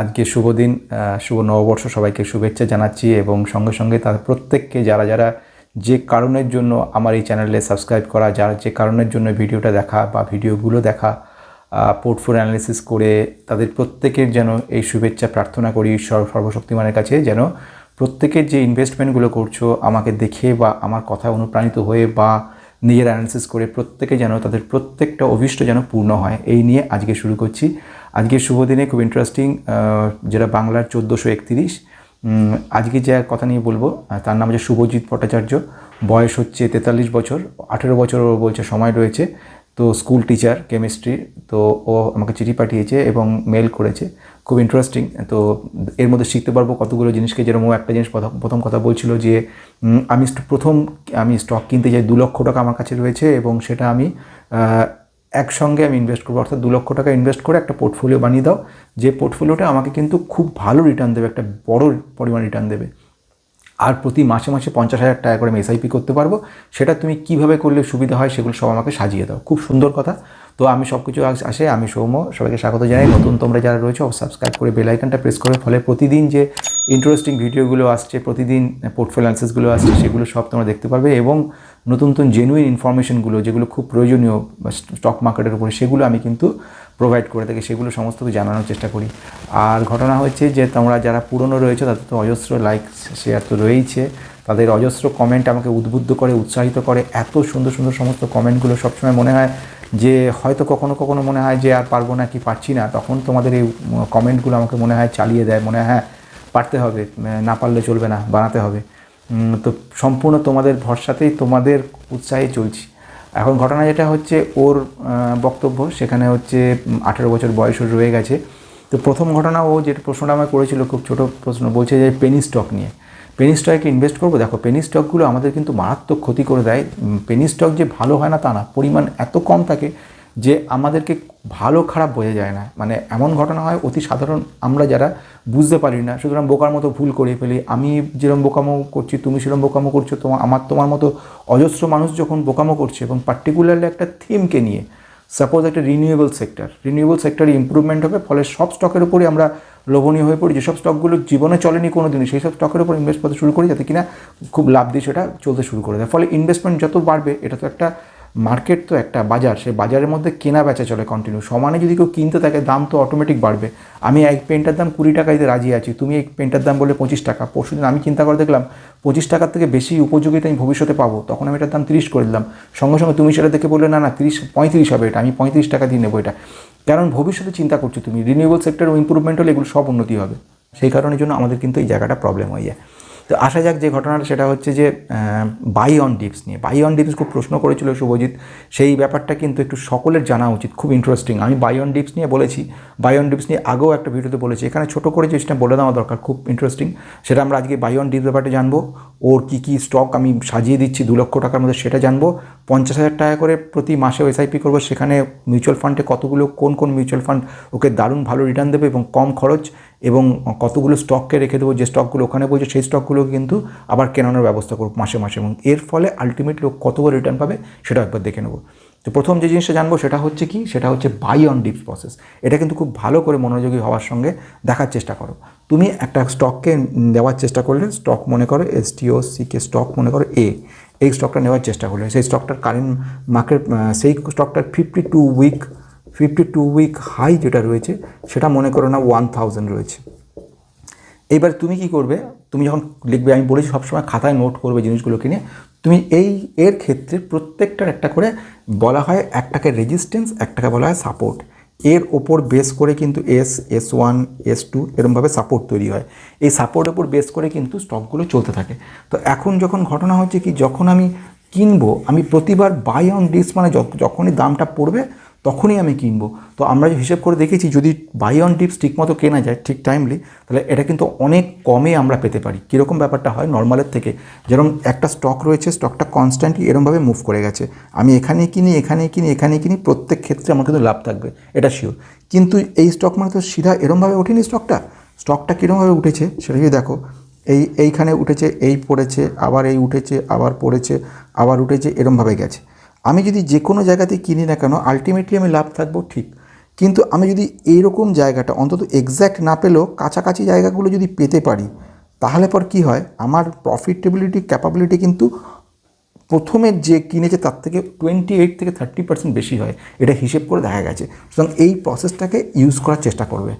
আজকে শুভ দিন শুভ নববর্ষ সবাইকে শুভেচ্ছা জানাচ্ছি এবং সঙ্গে সঙ্গে তার প্রত্যেককে যারা যারা যে কারণের জন্য আমার এই চ্যানেলে সাবস্ক্রাইব করা, যার যে কারণের জন্য ভিডিওটা দেখা বা ভিডিওগুলো দেখা পোর্টফোলিও অ্যানালিসিস করে তাদের প্রত্যেকের যেন এই শুভেচ্ছা প্রার্থনা করি সর্বশক্তিমানের কাছে যেন প্রত্যেকের যে ইনভেস্টমেন্টগুলো করছ, আমাকে দেখে বা আমার কথা অনুপ্রাণিত হয়ে বা নিজের অ্যানালিসিস করে প্রত্যেকে যেন তাদের প্রত্যেকটা অভিষ্ট যেন পূর্ণ হয়। এই নিয়ে আজকে শুরু করছি। আজকে শুভ দিনে খুব ইন্টারেস্টিং যেটা বাংলার চোদ্দোশো একত্রিশ। আজকে যে কথা নিয়ে বলব তার নাম হচ্ছে শুভজিৎ ভট্টাচার্য। বয়স হচ্ছে তেতাল্লিশ বছর, আঠেরো বছর বলছে, সময় রয়েছে। তো স্কুল টিচার কেমিস্ট্রি তো ও আমাকে চিঠি পাঠিয়েছে এবং মেল করেছে। খুব ইন্টারেস্টিং তো এর মধ্যে শিখতে পারব কতগুলো জিনিসকে। যেরকম ও একটা জিনিস প্রথম কথা বলছিল যে আমি প্রথম, আমি স্টক কিনতে যাই দু লক্ষ টাকা আমার কাছে রয়েছে এবং সেটা আমি একসঙ্গে আমি ইনভেস্ট করব। অর্থাৎ দু লক্ষ টাকা ইনভেস্ট করে একটা পোর্টফোলিও বানিয়ে দাও। যে পোর্টফোলিওটা আমাকে কিন্তু খুব ভালো রিটার্ন দেবে, একটা বড় পরিমাণ রিটার্ন দেবে। আর প্রতি মাসে মাসে পঞ্চাশ হাজার টাকা করে আমি এসআইপি করতে পারব। সেটা তুমি কীভাবে করলে সুবিধা হয় সেগুলো সব আমাকে সাজিয়ে দাও। খুব সুন্দর কথা। তো আমি সব কিছু আস- আমি সৌম্য, সবাইকে স্বাগত জানাই। নতুন তোমরা যারা রয়েছে সাবস্ক্রাইব করে বেল প্রেস করে। ফলে প্রতিদিন যে ইন্টারেস্টিং ভিডিওগুলো আসছে, প্রতিদিন পোর্টফোলিও অ্যানালিসিসগুলো আসছে, সেগুলো সব তোমরা দেখতে পারবে। এবং নতুন নতুন জেনুইন ইনফরমেশনগুলো যেগুলো খুব প্রয়োজনীয় স্টক মার্কেটের উপরে, সেগুলো আমি কিন্তু প্রোভাইড করে থাকি, সেগুলো সমস্ত জানানোর চেষ্টা করি। আর ঘটনা হচ্ছে যে, তোমরা যারা পুরনো রয়েছে, তাদের তো অজস্র লাইক শেয়ার তো রয়েইছে। তাদের অজস্র কমেন্ট আমাকে উদ্বুদ্ধ করে, উৎসাহিত করে, এত সুন্দর সুন্দর সমস্ত কমেন্টগুলো সবসময় মনে হয় যে, হয়তো কখনো কখনো মনে হয় যে, আর পারব না কি পারছি না। তখন তোমাদের এই কমেন্টগুলো আমাকে মনে হয় চালিয়ে দেয়, মনে হয় হ্যাঁ পারতে হবে না পারলে চলবে না, বানাতে হবে। তো সম্পূর্ণ তোমাদের ভরসাতেই তোমাদের উৎসাহে চলছি। এখন ঘটনা যেটা হচ্ছে, ওর বক্তব্য, সেখানে হচ্ছে আঠেরো বছর বয়স রয়ে গেছে। তো প্রথম ঘটনা, ও যেটা প্রশ্নটা আমায় করেছিল, খুব ছোট প্রশ্ন, বলছে যে পেনি স্টক নিয়ে। পেনি স্টকে ইনভেস্ট করব? দেখো পেনি স্টকগুলো আমাদের কিন্তু মারাত্মক ক্ষতি করে দেয়। পেনি স্টক যে ভালো হয় না তা না, পরিমাণ এত কম থাকে যে আমাদেরকে ভালো খারাপ বোঝা যায় না। মানে এমন ঘটনা হয়, অতি সাধারণ আমরা যারা বুঝতে পারি না, সুতরাং বোকার মতো ভুল করে ফেলি। আমি যেরকম বোকামো করছি, তুমি সেরকম বোকামো করছ তোমার আমার, তোমার মতো অজস্র মানুষ যখন বোকামো করছে এবং পার্টিকুলারলি একটা থিমকে নিয়ে সাপোজ একটা রিনিউয়েবল সেক্টর রিনিউয়েবল সেক্টরে ইম্প্রুভমেন্ট হবে, ফলে সব স্টকের উপরে আমরা লোভনীয় হয়ে পড়ি। যেসব স্টকগুলো জীবনে চলেনি কোনো দিনই সেই সব স্টকের উপর ইনভেস্ট করতে শুরু করি যাতে কিনা খুব লাভ দিয়ে সেটা চলতে শুরু করে দেয়। ফলে ইনভেস্টমেন্ট যত বাড়বে, এটা তো একটা মার্কেট তো একটা বাজার, সেই বাজারের মধ্যে কেনা বেচা চলে কন্টিনিউ সমানে যদি কেউ কিনতে থাকে, দাম তো অটোমেটিক বাড়বে। আমি এক পেনটার দাম কুড়ি টাকা দিতে রাজি আছি, তুমি এই পেনটার দাম বলে পঁচিশ টাকা। পরশুদিন আমি চিন্তা করে দেখলাম, পঁচিশ টাকার থেকে বেশি উপযোগিতা আমি ভবিষ্যতে পাবো। তখন আমি এটার দাম তিরিশ করে দিলাম। সঙ্গে সঙ্গে তুমি সেটা দেখে বললে, না না, তিরিশ, পঁয়ত্রিশ হবে এটা, আমি পঁয়ত্রিশ টাকা দিয়ে নেব এটা। কারণ ভবিষ্যতে চিন্তা করছ তুমি রিনিউয়েবল সেক্টর ইম্প্রুভমেন্ট হলে এগুলো সব উন্নতি হবে। সেই কারণের জন্য আমাদের কিন্তু এই জায়গাটা প্রবলেম হয়ে যায়। তো আসা যাক যে ঘটনাটা, সেটা হচ্ছে যে বাই অন ডিপস নিয়ে। বাই অন ডিপস খুব প্রশ্ন করেছিল শুভজিৎ। সেই ব্যাপারটা কিন্তু একটু সকলের জানা উচিত, খুব ইন্টারেস্টিং আমি বাই অন ডিপস নিয়ে বলেছি। বাই অন ডিপস নিয়ে আগেও একটা ভিডিওতে বলেছি। এখানে ছোটো করে জিনিসটা বলে দেওয়া দরকার, খুব ইন্টারেস্টিং সেটা আমরা আজকে বাই অন ডিপস ব্যাপারটা জানব। ওর কী কী স্টক আমি সাজিয়ে দিচ্ছি, দু লক্ষ টাকার মধ্যে সেটা জানব। পঞ্চাশ হাজার টাকা করে প্রতি মাসে এসআইপি করব। সেখানে মিউচুয়াল ফান্ডে কতগুলো, কোন কোন মিউচুয়াল ফান্ড ওকে দারুণ ভালো রিটার্ন দেবে এবং কম খরচ। এবং কতগুলো স্টককে রেখে দেবো, যে স্টকগুলো ওখানে বলছে সেই স্টকগুলো কিন্তু আবার কেনানোর ব্যবস্থা করব মাসে মাসে এবং এর ফলে আলটিমেটলি ও কতগুলো রিটার্ন পাবে সেটা একবার দেখে নেব। তো প্রথম যে জিনিসটা জানব সেটা হচ্ছে কি? সেটা হচ্ছে বাই অন ডিপস প্রসেস এটা কিন্তু খুব ভালো করে মনোযোগী হওয়ার সঙ্গে দেখার চেষ্টা করো। তুমি একটা স্টককে দেওয়ার চেষ্টা করলে স্টক মনে করো এস টিও সিকে স্টক মনে করো এ এই স্টকটা নেওয়ার চেষ্টা করলে। সেই স্টকটার কারেন্ট মার্কেট সেই স্টকটার fifty two week fifty two week high যেটা রয়েছে, সেটা মনে করো না ওয়ান থাউজেন্ড রয়েছে। এবার তুমি কি করবে? তুমি যখন লিখবে, আমি বলেছি সবসময় খাতায় নোট করবে জিনিসগুলোকে নিয়ে, তুমি এই এর ক্ষেত্রে প্রত্যেকটার একটা করে বলা হয় একটাকে রেজিস্ট্যান্স একটাকে বলা হয় সাপোর্ট এর ওপর বেস করে কিন্তু S S one S two এরমভাবে সাপোর্ট তৈরি হয়। এই সাপোর্টের ওপর বেস করে কিন্তু স্টকগুলো চলতে থাকে। তো এখন যখন ঘটনা হচ্ছে কি, যখন আমি কিনবো, আমি প্রতিবার বাই অন ডিস মানে যখ- যখনই দামটা পড়বে তখনই আমি কিনবো। তো আমরা হিসেব করে দেখেছি, যদি বাই অন টিপস ঠিকমতো কেনা যায় ঠিক টাইমলি তাহলে এটা কিন্তু অনেক কমে আমরা পেতে পারি। কীরকম ব্যাপারটা হয়? নর্মালের থেকে। যেরকম একটা স্টক রয়েছে স্টকটা কনস্ট্যান্টলি এরমভাবে মুভ করে গেছে। আমি এখানেই কিনি এখানেই কিনি এখানেই কিনি, প্রত্যেক ক্ষেত্রে আমার কিন্তু লাভ থাকবে, এটা শিওর কিন্তু এই স্টক মানে তো সিধা এরমভাবে ওঠেনি স্টকটা স্টকটা কীরমভাবে উঠেছে সেটা যদি দেখো, এই, এইখানে উঠেছে, এই পড়েছে, আবার এই উঠেছে, আবার পড়েছে, আবার উঠেছে, এরমভাবে গেছে। আমি যদি যে কোনো জায়গাতে কিনি না কেন আলটিমেটলি আমি লাভ থাকব ঠিক। কিন্তু আমি যদি এইরকম জায়গাটা, অন্তত এক্স্যাক্ট না পেলেও কাছাকাছি জায়গাগুলো যদি পেতে পারি, তাহলে পর কি হয়? আমার প্রফিটেবিলিটি ক্যাপাবিলিটি কিন্তু প্রথমের যে কিনেছে তার থেকে টোয়েন্টি এইট থেকে থার্টি পার্সেন্ট বেশি হয়। এটা হিসেব করে দেখা গেছে। সুতরাং এই প্রসেসটাকে ইউজ করার চেষ্টা করবে।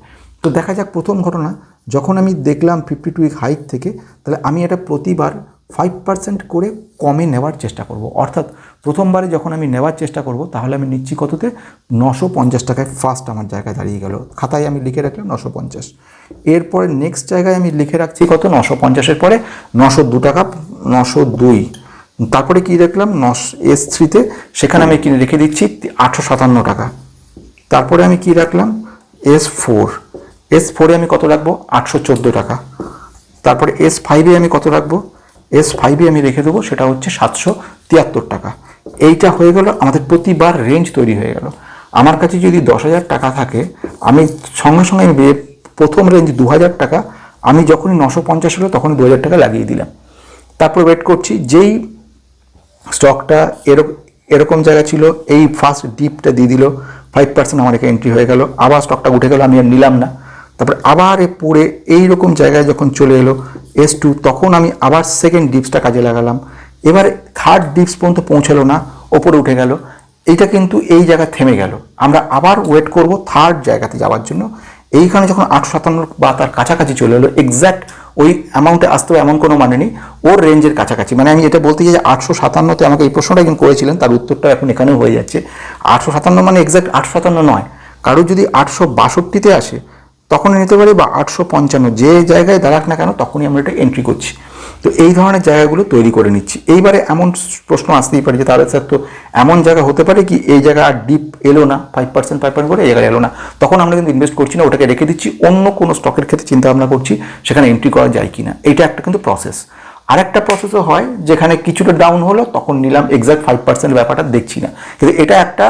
তো দেখা যাক প্রথম ঘটনা, যখন আমি দেখলাম ফিফটি টু উইক হাইক থেকে, তাহলে আমি এটা প্রতিবার ফাইভ পার্সেন্ট করে কমে নেওয়ার চেষ্টা করব। অর্থাৎ প্রথমবারে যখন আমি নেওয়ার চেষ্টা করব, তাহলে আমি নিচ্ছি কততে? নশো পঞ্চাশ টাকায় ফার্স্ট আমার জায়গায় দাঁড়িয়ে গেল। খাতায় আমি লিখে রাখলাম নশো পঞ্চাশ। এরপরে নেক্সট জায়গায় আমি লিখে রাখছি কত? নশো পঞ্চাশের পরে নশো দু টাকা, নশো দুই। তারপরে কি দেখলাম? নশ এস থ্রিতে সেখানে আমি কিনে রেখে দিচ্ছি আটশো সাতান্ন টাকা। তারপরে আমি কি রাখলাম? এস ফোর এস ফোরে আমি কত রাখব? আটশো চোদ্দ টাকা। তারপরে এস ফাইভে আমি কত রাখব? এস ফাইভে আমি রেখে দেবো, সেটা হচ্ছে সাতশো তিয়াত্তর টাকা। এইটা হয়ে গেল, আমাদের প্রতিবার রেঞ্জ তৈরি হয়ে গেল। আমার কাছে যদি দশ হাজার টাকা থাকে, আমি সঙ্গে সঙ্গে আমি প্রথম রেঞ্জ দু হাজার টাকা, আমি যখনই নশো পঞ্চাশ হলো তখনই দু হাজার টাকা লাগিয়ে দিলাম। তারপর ওয়েট করছি, যেই স্টকটা এরকম এরকম জায়গা ছিল, এই ফার্স্ট ডিপটা দিয়ে দিল ফাইভ পার্সেন্ট আমার এখানে এন্ট্রি হয়ে গেল, আবার স্টকটা উঠে গেল, আমি আর নিলাম না। তারপরে আবার এ পড়ে এই রকম জায়গায় যখন চলে এলো এস টু তখন আমি আবার সেকেন্ড ডিপসটা কাজে লাগালাম। এবারে থার্ড ডিপস পর্যন্ত পৌঁছালো না, ওপরে উঠে গেল। এইটা কিন্তু এই জায়গা থেমে গেল। আমরা আবার ওয়েট করব থার্ড জায়গাতে যাওয়ার জন্য। এইখানে যখন আটশো সাতান্ন বা তার কাছাকাছি চলে এলো এক্স্যাক্ট ওই অ্যামাউন্টে আসতে এমন কোনো মানে নেই। ওর রেঞ্জের কাছাকাছি। মানে আমি এটা বলতে চাই যে আটশো সাতান্নতে আমাকে এই প্রশ্নটা একজন করেছিলেন, তার উত্তরটা এখন এখানেও হয়ে যাচ্ছে। আটশো সাতান্ন মানে এক্স্যাক্ট আটশো সাতান্ন নয়। কারও যদি আটশো বাষট্টিতে আসে, তখনই নিতে পারি বা আটশো পঞ্চান্ন। যে জায়গায় দাঁড়াক না কেন, তখনই আমরা এটা এন্ট্রি করছি। তো এই ধরনের জায়গাগুলো তৈরি করে নিচ্ছি। এইবারে এমন প্রশ্ন আসতেই পারে যে, তাহলে স্যার তো এমন জায়গা হতে পারে কি, এই জায়গা আর ডিপ এলো না ফাইভ পার্সেন্ট ফাইভ পার্সেন্ট করে এই জায়গায় এলো না। তখন আমরা কিন্তু ইনভেস্ট করছি না, ওটাকে রেখে দিচ্ছি, অন্য কোনো স্টকের ক্ষেত্রে চিন্তা ভাবনা করছি, সেখানে এন্ট্রি করা যায় কি না এইটা একটা কিন্তু প্রসেস আরেকটা প্রসেসও হয়, যেখানে কিছুটা ডাউন হলো, তখন নিলাম এক্সাক্ট ফাইভ পার্সেন্ট ব্যাপারটা দেখছি না। কিন্তু এটা একটা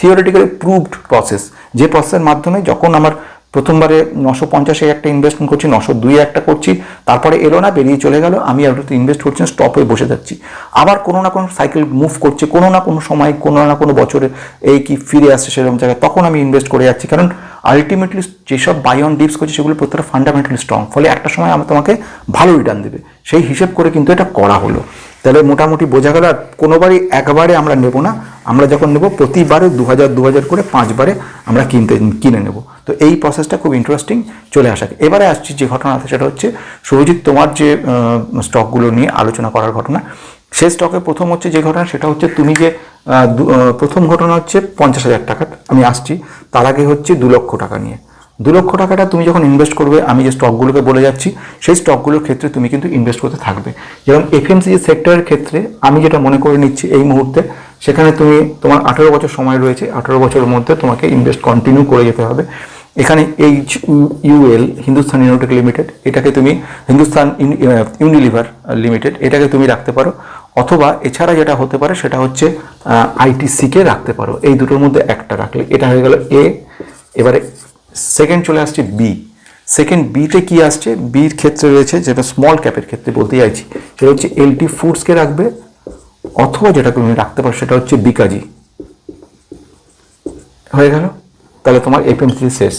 থিওরিটিক্যালি প্রুভড প্রসেস যে প্রসেসের মাধ্যমে যখন আমার প্রথমবারে নশো পঞ্চাশে একটা ইনভেস্টমেন্ট করছি, নশো দুই একটা করছি, তারপরে এলো না, বেরিয়ে চলে গেল, আমি আর ইনভেস্ট করছি স্টপ হয়ে বসে যাচ্ছি আবার কোনো না কোনো সাইকেল মুভ করছে, কোনো না কোনো সময়, কোনো না কোনো বছরে এই কি ফিরে আসছে সেরকম জায়গায়, তখন আমি ইনভেস্ট করে যাচ্ছি। কারণ আলটিমেটলি যেসব বাই অন ডিপস করছে, সেগুলো প্রত্যেকটা ফান্ডামেন্টালি স্ট্রং ফলে একটা সময় আমার তোমাকে ভালো রিটার্ন দেবে। সেই হিসেব করে কিন্তু এটা করা হলো। তাহলে মোটামুটি বোঝা গেল, আর কোনোবারই একবারে আমরা নেব না। আমরা যখন নেব, প্রতিবারে দু হাজার দু হাজার করে পাঁচবারে আমরা কিনতে, কিনে নেব। তো এই প্রসেসটা খুব ইন্টারেস্টিং চলে আসা। এবারে আসছি যে ঘটনা আছে, সেটা হচ্ছে শুভজিৎ তোমার যে স্টকগুলো নিয়ে আলোচনা করার ঘটনা সেই স্টকে প্রথম হচ্ছে যে ঘটনা, সেটা হচ্ছে তুমি যে প্রথম ঘটনা হচ্ছে পঞ্চাশ হাজার টাকা, আমি আসছি, তার আগে হচ্ছে দু লক্ষ টাকা নিয়ে। দু লক্ষ টাকাটা তুমি যখন ইনভেস্ট করবে, আমি যে স্টকগুলোকে বলে যাচ্ছি, সেই স্টকগুলোর ক্ষেত্রে তুমি কিন্তু ইনভেস্ট করতে থাকবে। যেমন এফএমসিজি সেক্টরের ক্ষেত্রে আমি যেটা মনে করে নিচ্ছি এই মুহূর্তে, সেখানে তুমি, তোমার আঠেরো বছর সময় রয়েছে, আঠেরো বছরের মধ্যে তোমাকে ইনভেস্ট কন্টিনিউ করে যেতে হবে। এখানে H UL Hindustan Unitech limited এটাকে তুমি হিন্দুস্তান ইউনিলিভার লিমিটেড এটাকে তুমি রাখতে পারো। অথবা এছাড়া যেটা হতে পারে সেটা হচ্ছে আইটিসিকে রাখতে পারো। এই দুটোর মধ্যে একটা রাখলে। এটা হয়ে গেল এ এবারে সেকেন্ড চলে আসছে বি সেকেন্ড বিতে কি আসছে? বির ক্ষেত্রে রয়েছে যেটা স্মল ক্যাপের ক্ষেত্রে বলতে চাইছি। সেটা হচ্ছে এলটি ফুডসকে রাখবে, অথবা যেটা তুমি রাখতে পারো সেটা হচ্ছে বিকাজি হয়ে গেল? তাহলে তোমার এফএমসি শেষ।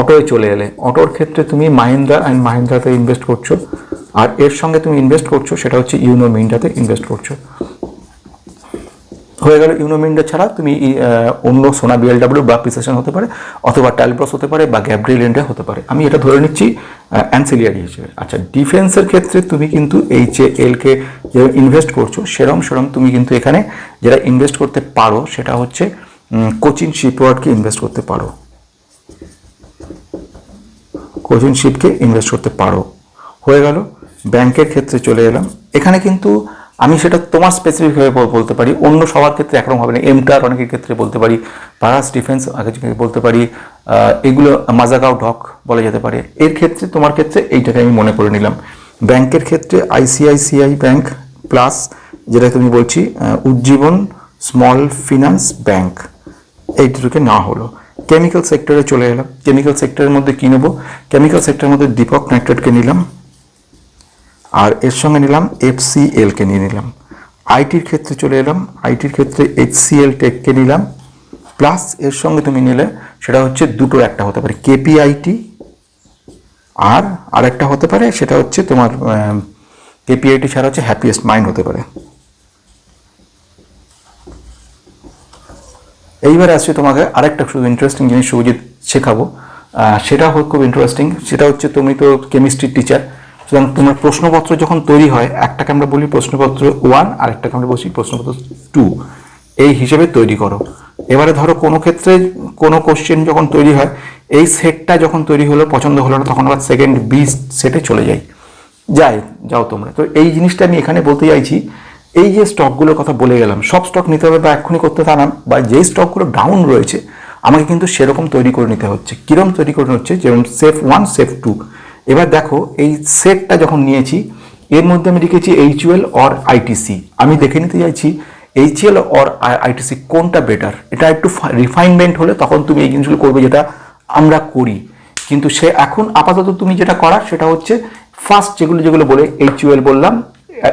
অটোয় চলে এলে। অটোর ক্ষেত্রে তুমি মাহিন্দ্রা অ্যান্ড মাহিন্দ্রাতে ইনভেস্ট করছ। আর এর সঙ্গে তুমি ইনভেস্ট করছ, সেটা হচ্ছে ইউনো মিন্ডাতে ইনভেস্ট করছ। হয়ে গেল ইউনোমিন্ডা ছাড়া তুমি অন্য সোনা বিএলডাব্লিউ বা প্রিসেশন হতে পারে, অথবা ট্যালব্রস হতে পারে, বা গ্যাব্রিয়েল ইন্ডিয়া হতে পারে। আমি এটা ধরে নিচ্ছি অ্যান্সিলিয়ারি হিসেবে। আচ্ছা ডিফেন্সের ক্ষেত্রে তুমি কিন্তু এইচ এ এলকে যে ইনভেস্ট করছ, সেরম সেরম তুমি কিন্তু এখানে যেটা ইনভেস্ট করতে পারো, সেটা হচ্ছে কোচিং শিপওয়ার্ডকে ইনভেস্ট করতে পারো। কোচিং শিপকে ইনভেস্ট করতে পারো। হয়ে গেল ব্যাংকের ক্ষেত্রে চলে এলাম। এখানে কিন্তু আমি সেটা তোমার স্পেসিফিকভাবে বল- বলতে পারি। অন্য সবার ক্ষেত্রে একরকম হবে না। এমটার অনেকের ক্ষেত্রে বলতে পারি। পারাস ডিফেন্স বলতে পারি। এগুলো মাজাগাঁও ঢক বলা যেতে পারে। এর ক্ষেত্রে, তোমার ক্ষেত্রে এইটাকে আমি মনে করে নিলাম। ব্যাংকের ক্ষেত্রে আইসিআইসিআই ব্যাংক প্লাস যেটা তুমি বলছি উজ্জীবন স্মল ফিনান্স ব্যাংক এই দুটোকে নেওয়া হলো। কেমিক্যাল সেক্টরে চলে এলাম। কেমিক্যাল সেক্টরের মধ্যে কী নেব? কেমিক্যাল সেক্টরের মধ্যে দীপক নাইট্রেটকে নিলাম। আর এর সঙ্গে নিলাম এফ এফসিএলকে নিয়ে নিলাম। আইটির ক্ষেত্রে চলে এলাম। আইটির ক্ষেত্রে এইচসিএল টেককে নিলাম। প্লাস এর সঙ্গে তুমি নিলে সেটা হচ্ছে দুটো একটা হতে পারে কেপিআইটি আর আরেকটা হতে পারে, সেটা হচ্ছে তোমার কেপিআইটি ছাড়া হচ্ছে হ্যাপিয়েস্ট মাইন্ড হতে পারে। এইবার আসছে তোমাকে আরেকটা শুধু ইন্টারেস্টিং জিনিস সুজিত শেখাবো। সেটা খুব ইন্টারেস্টিং সেটা হচ্ছে তুমি তো কেমিস্ট্রির টিচার সুতরাং তোমার প্রশ্নপত্র যখন তৈরি হয়, একটাকে আমরা বলি প্রশ্নপত্র ওয়ান আর একটাকে আমরা বলছি প্রশ্নপত্র টু এই হিসেবে তৈরি করো। এবারে ধরো কোনো ক্ষেত্রে কোনো কোশ্চেন যখন তৈরি হয়, এই সেটটা যখন তৈরি হলো, পছন্দ হলো না, তখন আবার সেকেন্ড বি সেটে চলে যাই। যাই, যাও তোমরা। তো এই জিনিসটা আমি এখানে বলতে চাইছি, এই যে স্টকগুলোর কথা বলে গেলাম, সব স্টক নিতে হবে বা এক্ষুনি করতে তা বা যেই স্টকগুলো ডাউন রয়েছে, আমাকে কিন্তু সেরকম তৈরি করে নিতে হচ্ছে। কিরম তৈরি করে হচ্ছে? যেমন সেফ ওয়ান সেফ টু এবার দেখো, এই সেটটা যখন নিয়েছি, এর মধ্যে আমি লিখেছি এইচউএল অর আইটিসি আমি দেখে নিতে চাইছি এইচএল অর আইটিসি কোনটা বেটার এটা একটু রিফাইনমেন্ট হলে তখন তুমি এই জিনিসগুলো করবে যেটা আমরা করি। কিন্তু সে এখন আপাতত তুমি যেটা করার সেটা হচ্ছে ফার্স্ট যেগুলো যেগুলো বলে এইচইউএল বললাম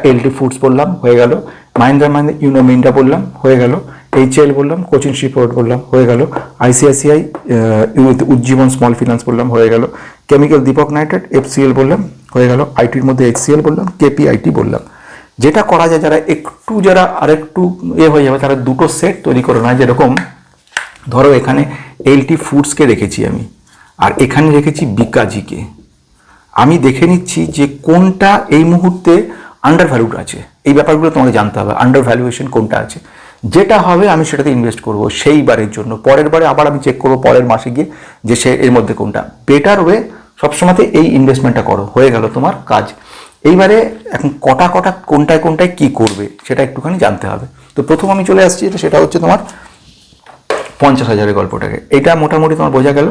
এলটি ফুডস বললাম, হয়ে গেল। মাহিন্দ্রা মাহিন্দ্রা ইউনোমিন্ডা বললাম, হয়ে গেল। এইচএল বললাম কোচিং শিপোর্ট বললাম, হয়ে গেল। আইসিআইসিআই উজ্জীবন স্মল ফিনান্স বললাম, হয়ে গেল। কেমিক্যাল দীপক নাইট্রেট এফসিএল বললাম, হয়ে গেল আইটির মধ্যে এইচসিএল বললাম কেপিআইটি বললাম। যেটা করা যায়, যারা একটু, যারা আরেকটু এ হয়ে যাবে, তারা দুটো সেট তৈরি করে না যেরকম, ধরো এখানে এলটি ফুডসকে রেখেছি আমি, আর এখানে রেখেছি বিকাজিকে আমি দেখে নিচ্ছি যে কোনটা এই মুহূর্তে আন্ডার ভ্যালুড আছে। এই ব্যাপারগুলো তোমাকে জানতে হবে আন্ডার ভ্যালুয়েশন কোনটা আছে। যেটা হবে, আমি সেটাতে ইনভেস্ট করব সেই বারের জন্য। পরের বারে আবার আমি চেক করব, পরের মাসে গিয়ে যে সে, এর মধ্যে কোনটা। বেটার ওয়ে সবসময়তে এই ইনভেস্টমেন্টটা করো, হয়ে গেল তোমার কাজ। এইবারে এখন কটা কটা, কোনটায় কোনটায় কি করবে, সেটা একটুখানি জানতে হবে। তো প্রথম আমি চলে আসছি সেটা হচ্ছে তোমার পঞ্চাশ হাজারের গল্পটাকে। এটা মোটামুটি তোমার বোঝা গেল।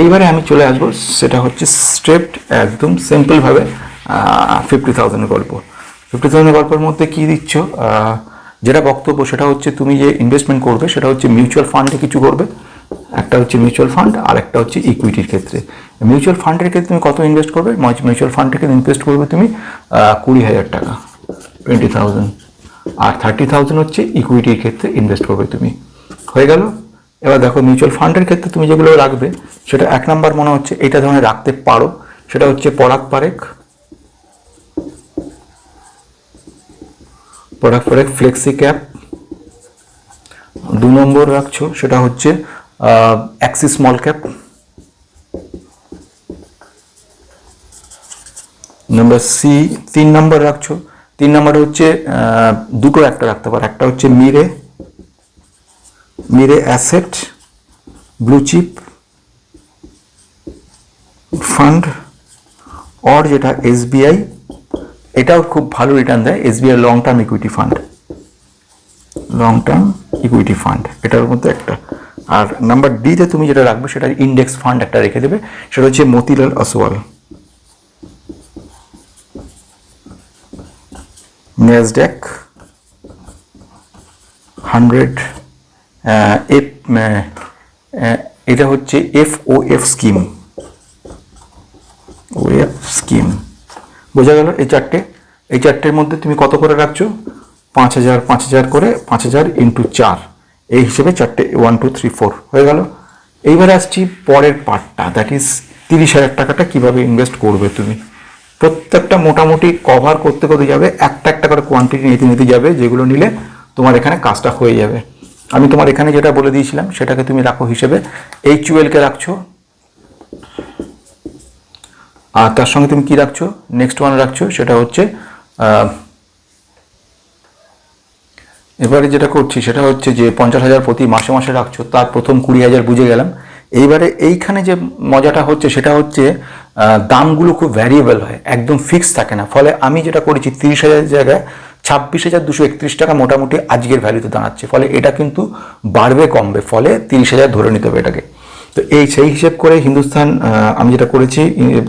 এইবারে আমি চলে আসব, সেটা হচ্ছে স্ট্রেপড একদম সিম্পলভাবে ফিফটি থাউজেন্ডের গল্প। ফিফটি থাউজেন্ডের গল্পের মধ্যে কী দিচ্ছ? যেটা বক্তব্য, সেটা হচ্ছে তুমি যে ইনভেস্টমেন্ট করবে, সেটা হচ্ছে মিউচুয়াল ফান্ডে কিছু করবে। একটা হচ্ছে মিউচুয়াল ফান্ড আর একটা হচ্ছে ইকুইটির ক্ষেত্রে। মিউচুয়াল ফান্ডের ক্ষেত্রে তুমি কত ইনভেস্ট করবে? মিউচুয়াল ফান্ড থেকে ইনভেস্ট করবে তুমি কুড়ি হাজার টাকা টোয়েন্টি থাউজেন্ড আর থার্টি থাউজেন্ড হচ্ছে ইকুইটির ক্ষেত্রে ইনভেস্ট করবে তুমি। হয়ে গেল? এবার দেখো মিউচুয়াল ফান্ডের ক্ষেত্রে তুমি যেগুলো রাখবে, সেটা এক নাম্বার মনে হচ্ছে এটা ধরনের রাখতে পারো। সেটা হচ্ছে পরাগ পারেক। পরাগ পারেক ফ্লেক্সি ক্যাপ দু নম্বর রাখছো, সেটা হচ্ছে Axis small cap number C তিন নম্বর রাখছো। তিন নম্বর হচ্ছে দুটো একটা রাখতে পারো। একটা হচ্ছে Mirae Mirae asset blue chip fund or যেটা এসবিআই এটাও খুব ভালো রিটার্ন দেয়। SBI long term equity fund long term equity fund এটার মধ্যে একটা। আর নাম্বার ডিতে তুমি যেটা রাখবে সেটা ইন্ডেক্স ফান্ড একটা রেখে দেবে, সেটা হচ্ছে Motilal Oswal Nasdaq hundred F এটা হচ্ছে F O F scheme O F scheme বোঝা গেল এই চারটে? এই চারটের মধ্যে তুমি কত করে রাখছো? পাঁচ হাজার পাঁচ হাজার করে, পাঁচ হাজার ইন্টু চার। এই হিসেবে চারটে ওয়ান টু থ্রি ফোর হয়ে গেল। এইবারে আসছি পরের পার্টটা দ্যাট ইজ তিরিশ হাজার টাকাটা কীভাবে ইনভেস্ট করবে তুমি? প্রত্যেকটা মোটামুটি কভার করতে করতে যাবে, একটা একটা করে কোয়ান্টিটি নিতে নিতে যাবে, যেগুলো নিলে তোমার এখানে কাজটা হয়ে যাবে। আমি তোমার এখানে যেটা বলে দিয়েছিলাম, সেটাকে তুমি রাখো হিসেবে। এইচ কে রাখছো। আর তার সঙ্গে তুমি কি রাখছো? নেক্সট ওয়ান রাখছো, সেটা হচ্ছে এবারে যেটা করছি সেটা হচ্ছে যে পঞ্চাশ হাজার প্রতি মাসে মাসে রাখছো, তার প্রথম কুড়ি হাজার বুঝে গেলাম। এইবারে এইখানে যে মজাটা হচ্ছে সেটা হচ্ছে দামগুলো খুব ভ্যারিয়েবল হয়, একদম ফিক্স থাকে না। ফলে আমি যেটা করেছি, তিরিশ হাজার জায়গায় ছাব্বিশ হাজার দুশো একত্রিশ টাকা মোটামুটি আজকের ভ্যালুতে দাঁড়াচ্ছে। ফলে এটা কিন্তু বাড়বে, কমবে। ফলে তিরিশ হাজার ধরে নিতে হবে এটাকে। তো এই সেই হিসেব করে হিন্দুস্তান আমি যেটা করেছি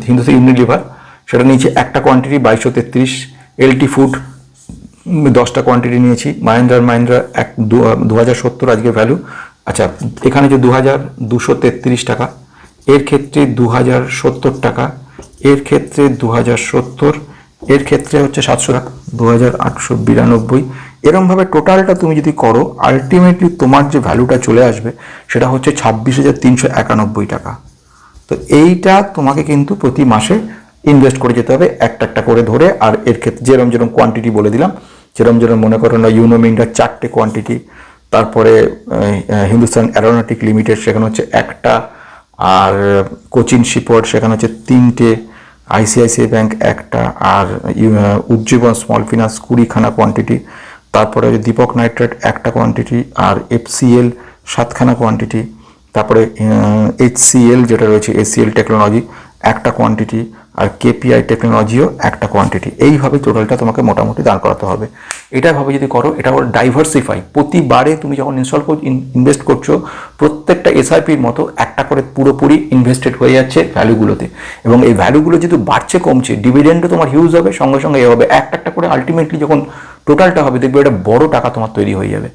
হিন্দুস্তান ইউনিলিভার, সেটা নিয়েছি একটা কোয়ান্টিটি বাইশশো তেত্রিশ এলটি ফুড দশটা কোয়ান্টিটি নিয়েছি। মাহিন্দ্রা মাহিন্দ্রা এক দু হাজার সত্তর আজকে ভ্যালু আচ্ছা এখানে যে দু হাজার দুশো টাকা, এর ক্ষেত্রে দু হাজার সত্তর টাকা, এর ক্ষেত্রে দু হাজার সত্তর, এর ক্ষেত্রে হচ্ছে সাতশো টাকা দু হাজার আটশো বিরানব্বই। এরমভাবে টোটালটা তুমি যদি করো আলটিমেটলি তোমার যে ভ্যালুটা চলে আসবে, সেটা হচ্ছে ছাব্বিশ হাজার তিনশো একানব্বই টাকা। তো এইটা তোমাকে কিন্তু প্রতি মাসে ইনভেস্ট করে যেতে হবে, একটা একটা করে ধরে, আর এর ক্ষেত্রে যেরম যেরম কোয়ান্টিটি বলে দিলাম যেরম যেরম মনে করো না ইউনোমিনটার চারটে কোয়ান্টিটি তারপরে হিন্দুস্তান অ্যারোনটিক লিমিটেড সেখানে হচ্ছে একটা, আর কোচিন শিপওয়ার্ড সেখানে হচ্ছে তিনটে আইসিআইসিআই ব্যাংক একটা, আর উজ্জীবন স্মল ফিনান্স কুড়িখানা কোয়ান্টিটি তারপরে দীপক নাইট্রেট একটা কোয়ান্টিটি আর এফসিএল সাতখানা কোয়ান্টিটি তারপরে এইচসিএল যেটা রয়েছে এসিএল টেকনোলজি একটা কোয়ান্টিটি আর কেপিআই টেকনোলজিও একটা কোয়ান্টিটি এইভাবে টোটালটা তোমাকে মোটামুটি দাঁড় করাতে হবে। এটা ভাবে যদি করো, এটা হলো ডাইভার্সিফাই প্রতিবারে তুমি যখন ইনস্টল ইনভেস্ট করছ, প্রত্যেকটা এসআইপির মতো একটা করে পুরোপুরি ইনভেস্টেড হয়ে যাচ্ছে ভ্যালুগুলোতে এবং এই ভ্যালুগুলো যেহেতু বাড়ছে, কমছে ডিভিডেন্ডও তোমার হিউজ হবে, সঙ্গে সঙ্গে এ হবে। একটা একটা করে আলটিমেটলি যখন টোটালটা হবে, দেখবে এটা বড় টাকা তোমার তৈরি হয়ে যাবে।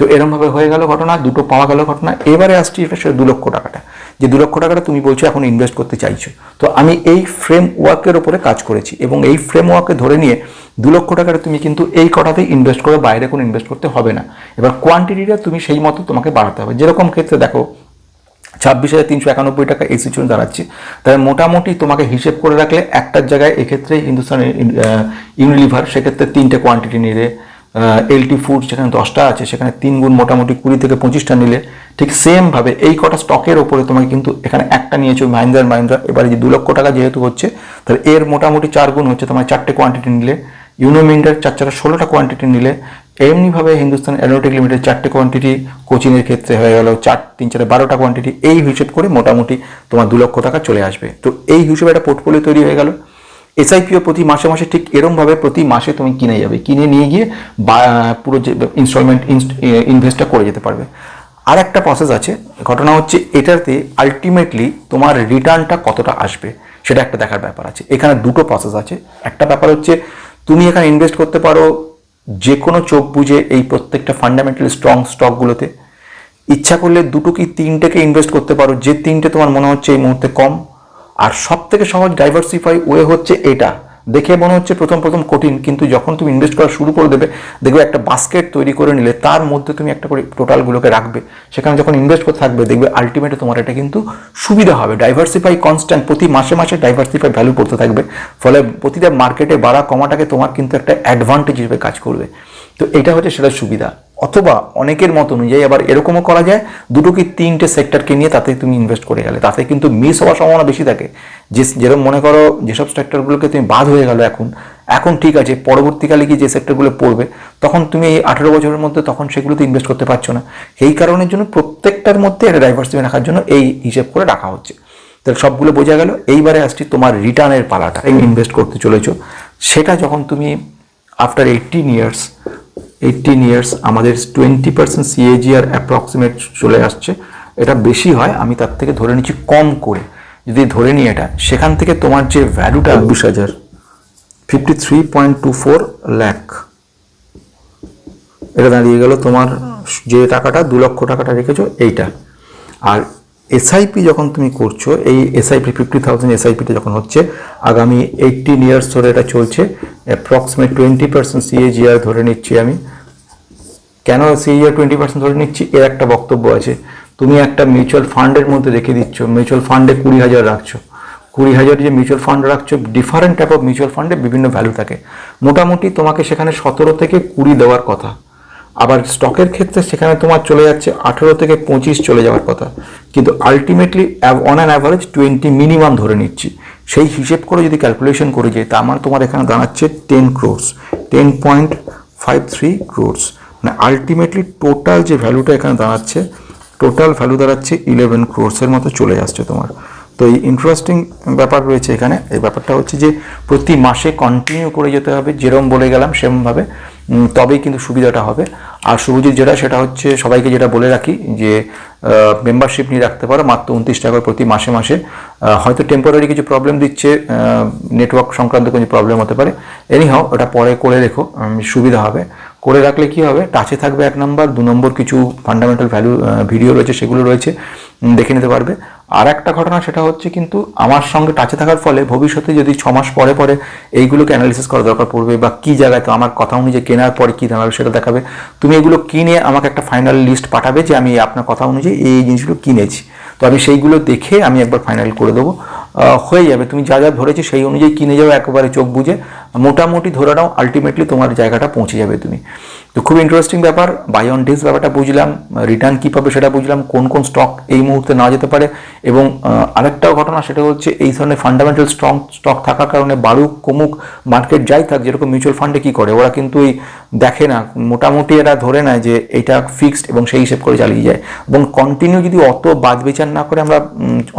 তো এরমভাবে হয়ে গেল ঘটনা, দুটো পাওয়া গেল ঘটনা। এবারে আসছি এটা সেটা দু লক্ষ টাকাটা। যে দু লক্ষ টাকাটা তুমি বলছো এখন ইনভেস্ট করতে চাইছো। তো আমি এই ফ্রেম ওয়ার্কের ওপরে কাজ করেছি এবং এই ফ্রেম ওয়ার্কে ধরে নিয়ে দু লক্ষ টাকাটা তুমি কিন্তু এই কটাতেই ইনভেস্ট করে, বাইরে কোনো ইনভেস্ট করতে হবে না। এবার কোয়ান্টিটিটা তুমি সেই মতো তোমাকে বাড়াতে হবে। যেরকম ক্ষেত্রে দেখো, ছাব্বিশ হাজার তিনশো একানব্বই টাকা এই সিচুয়েশন দাঁড়াচ্ছে। তাহলে মোটামুটি তোমাকে হিসেব করে রাখলে একটার জায়গায় এক্ষেত্রে হিন্দুস্তান ইউনিলিভার সেক্ষেত্রে তিনটে কোয়ান্টিটি নিলে এলটি ফুড যেখানে দশটা আছে, সেখানে তিন গুণ মোটামুটি কুড়ি থেকে পঁচিশটা নিলে ঠিক সেমভাবে এই কটা স্টকের ওপরে তোমাকে কিন্তু এখানে একটা নিয়েছো মাহিন্দ্রা মাহিন্দ্রা এবারে যে দু লক্ষ টাকা যেহেতু হচ্ছে, তাহলে এর মোটামুটি চার গুণ হচ্ছে তোমার চারটে কোয়ান্টিটি নিলে। ইউনোমিন্ডার চার চারটা ষোলোটা কোয়ান্টিটি নিলে। এমনিভাবে হিন্দুস্তান অ্যারোটিক লিমিটেড চারটে কোয়ান্টিটি কোচিংয়ের ক্ষেত্রে হয়ে গেল চার, তিন চারে বারোটা কোয়ান্টিটি এই হিসেব করে মোটামুটি তোমার দু লক্ষ টাকা চলে আসবে। তো এই হিসেবে একটা পোর্টফোলিও তৈরি হয়ে গেল। এসআইপিও প্রতি মাসে মাসে ঠিক এরমভাবে প্রতি মাসে তুমি কিনে যাবে। কিনে নিয়ে গিয়ে পুরো যে ইনস্টলমেন্ট ইনভেস্টটা করে যেতে পারবে। আর একটা প্রসেস আছে, ঘটনা হচ্ছে এটাতে আলটিমেটলি তোমার রিটার্নটা কতটা আসবে, সেটা একটা দেখার ব্যাপার আছে। এখানে দুটো প্রসেস আছে। একটা ব্যাপার হচ্ছে, তুমি এখানে ইনভেস্ট করতে পারো যে কোনো চোখ বুঝে এই প্রত্যেকটা ফান্ডামেন্টাল স্ট্রং স্টকগুলোতে ইচ্ছা করলে দুটো কি তিনটেকে ইনভেস্ট করতে পারো, যে তিনটে তোমার মনে হচ্ছে এই মুহূর্তে কম। আর সব থেকে সহজ ডাইভার্সিফাই ওয়ে হচ্ছে এটা। দেখে মনে হচ্ছে প্রথম প্রথম কঠিন, কিন্তু যখন তুমি ইনভেস্ট করা শুরু করে দেবে, দেখবে একটা বাস্কেট তৈরি করে নিলে তার মধ্যে তুমি একটা করে টোটালগুলোকে রাখবে। সেখানে যখন ইনভেস্ট করতে থাকবে, দেখবে আলটিমেটে তোমার এটা কিন্তু সুবিধা হবে। ডাইভার্সিফাই কনস্ট্যান্ট প্রতি মাসে মাসে ডাইভার্সিফাই ভ্যালু পড়তে থাকবে। ফলে প্রতিটা মার্কেটে বাড়া কমাটাকে তোমার কিন্তু একটা অ্যাডভান্টেজ হিসেবে কাজ করবে। তো এটা হচ্ছে সেটা সুবিধা। অথবা অনেকের মত অনুযায়ী আবার এরকমও করা যায়, দুটো কি তিনটে সেক্টরকে নিয়ে তাতে তুমি ইনভেস্ট করে গেলে। তাতে কিন্তু মিস হওয়ার সম্ভাবনা বেশি থাকে। যে যেরকম মনে করো যেসব সেক্টরগুলোকে তুমি বাদ হয়ে গেলো এখন এখন ঠিক আছে, পরবর্তীকালে কি যে সেক্টরগুলো পড়বে, তখন তুমি এই আঠেরো বছরের মধ্যে তখন সেগুলোতে ইনভেস্ট করতে পারছ না। সেই কারণের জন্য প্রত্যেকটার মধ্যে একটা ডাইভার্সিটি রাখার জন্য এই হিসেব করে রাখা হচ্ছে। তাহলে সবগুলো বোঝা গেল, এইবারে আসছি তোমার রিটার্নের পালাটা ইনভেস্ট করতে চলেছো। সেটা যখন তুমি after eighteen years eighteen years আমাদের টোয়েন্টি পার্সেন্ট সিএজিআর অ্যাপ্রক্সিমেট চলে আসছে। এটা বেশি হয় আমি তার থেকে ধরে নিচ্ছি কম করে। যদি ধরে নিই এটা সেখান থেকে তোমার যে ভ্যালুটা বিশ হাজার। Fifty three point two four lakh এটা দাঁড়িয়ে গেল তোমার যে টাকাটা দু লক্ষ টাকাটা রেখেছো এইটা। আর এসআইপি যখন তুমি করছ, এই এসআইপি ফিফটি থাউজেন্ড এসআইপিটা যখন হচ্ছে, আগামী এইটিন ইয়ার্স ধরে এটা চলছে অ্যাপ্রক্সিমেট টোয়েন্টি পার্সেন্ট সিএজিআর ধরে নিচ্ছি আমি। কেন সিএজিআর টোয়েন্টি পার্সেন্ট ধরে নিচ্ছি? এর একটা বক্তব্য আছে। তুমি একটা মিউচুয়াল ফান্ডের মধ্যে রেখে দিচ্ছ মিউচুয়াল ফান্ডে কুড়ি হাজার রাখছো। কুড়ি হাজার যে মিউচুয়াল ফান্ড রাখছো ডিফারেন্ট টাইপ অফ মিউচুয়াল ফান্ডে বিভিন্ন ভ্যালু থাকে। মোটামুটি তোমাকে সেখানে সতেরো থেকে কুড়ি দেওয়ার কথা। আবার স্টকের ক্ষেত্রে সেখানে তোমার চলে যাচ্ছে আঠেরো থেকে পঁচিশ চলে যাওয়ার কথা। কিন্তু ultimately on an average twenty minimum ধরে নিচ্ছি। সেই হিসেব করে যদি ক্যালকুলেশন করে যাই তা আমার তোমার এখানে দাঁড়াচ্ছে ten crores ten point five three crores মানে আলটিমেটলি টোটাল যে ভ্যালুটা এখানে দাঁড়াচ্ছে টোটাল ভ্যালু দাঁড়াচ্ছে ইলেভেন ক্রোর্সের মতো চলে আসছে তোমার। তো এই ইন্টারেস্টিং ব্যাপার রয়েছে এখানে। এই ব্যাপারটা হচ্ছে যে প্রতি মাসে কন্টিনিউ করে যেতে হবে যেরকম বলে গেলাম, সেরমভাবে তবেই কিন্তু সুবিধাটা হবে। আর শুভজিৎ যেটা, সেটা হচ্ছে সবাইকে যেটা বলে রাখি যে মেম্বারশিপ নিয়ে রাখতে পারো মাত্র উনত্রিশ টাকা প্রতি মাসে মাসে। হয়তো টেম্পোরারি কিছু প্রবলেম দিচ্ছে নেটওয়ার্ক সংক্রান্ত কিছু প্রবলেম হতে পারে। এনি হও ওটা পরে করে রেখো সুবিধা হবে। করে রাখলে কি হবে? টাচে থাকবে এক নাম্বার দু নম্বর কিছু ফান্ডামেন্টাল ভ্যালু ভিডিও রয়েছে, সেগুলো রয়েছে দেখে নিতে পারবে। আর একটা ঘটনা সেটা হচ্ছে কিন্তু আমার সঙ্গে টাচে থাকার ফলে ভবিষ্যতে যদি ছ মাস পরে পরে এইগুলোকে অ্যানালিসিস করা দরকার পড়বে বা কী জায়গায় তো আমার কথা অনুযায়ী কেনার পরে কী দাঁড়াবে সেটা দেখাবে। তুমি এগুলো কিনে আমাকে একটা ফাইনাল লিস্ট পাঠাবে যে আমি আপনার কথা অনুযায়ী এই জিনিসগুলো কিনেছি। তো আমি সেইগুলো দেখে আমি একবার ফাইনাল করে দেবো। হয়ে যাবে, তুমি যা যা ধরেছো সেই অনুযায়ী কিনে যাও, একেবারে চোখ বুঝে মোটামুটি ধরে নাও আলটিমেটলি তোমার জায়গাটা পৌঁছে যাবে তুমি। তো খুব ইন্টারেস্টিং ব্যাপার বাই অন ডিস ব্যাপারটা বুঝলাম রিটার্ন কী পাবে সেটা বুঝলাম, কোন কোন স্টক এই মুহূর্তে না যেতে পারে এবং আরেকটাও ঘটনা সেটা হচ্ছে এই ধরনের ফান্ডামেন্টাল স্ট্রং স্টক থাকার কারণে বাড়ুক কমুক মার্কেট যাই থাক, যেরকম মিউচুয়াল ফান্ডে কী করে, ওরা কিন্তু এই দেখে না, মোটামুটি এরা ধরে নেয় যে এটা ফিক্সড এবং সেই হিসেব করে চালিয়ে যায় এবং কন্টিনিউ যদি অত বাদ বিচার না করে আমরা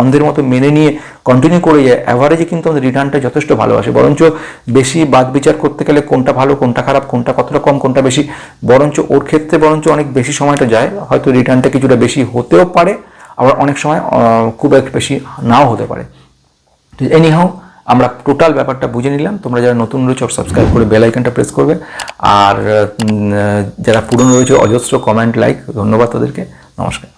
অন্ধের মতো মেনে নিয়ে কন্টিনিউ করে যায় অ্যাভারেজে কিন্তু আমাদের রিটার্নটা যথেষ্ট ভালো আসে। বরঞ্চ বেশি বাদ বিচার করতে গেলে কোনটা ভালো, কোনটা খারাপ, কোনটা কতটা কম, কোনটা বেশি, বরঞ্চ ওর ক্ষেত্রে বরঞ্চ অনেক বেশি সময়টা যায়। হয়তো রিটার্নটা কিছুটা বেশি হতেও পারে, আবার অনেক সময় খুব একটা বেশি নাও হতে পারে। এনিহাও আমরা টোটাল ব্যাপারটা বুঝে নিলাম। তোমরা যারা নতুন রয়েছে সাবস্ক্রাইব করে বেল আইকনটা প্রেস করবে। আর যারা পুরনো রয়েছে, অজস্র কমেন্ট লাইক ধন্যবাদ তাদেরকে। নমস্কার।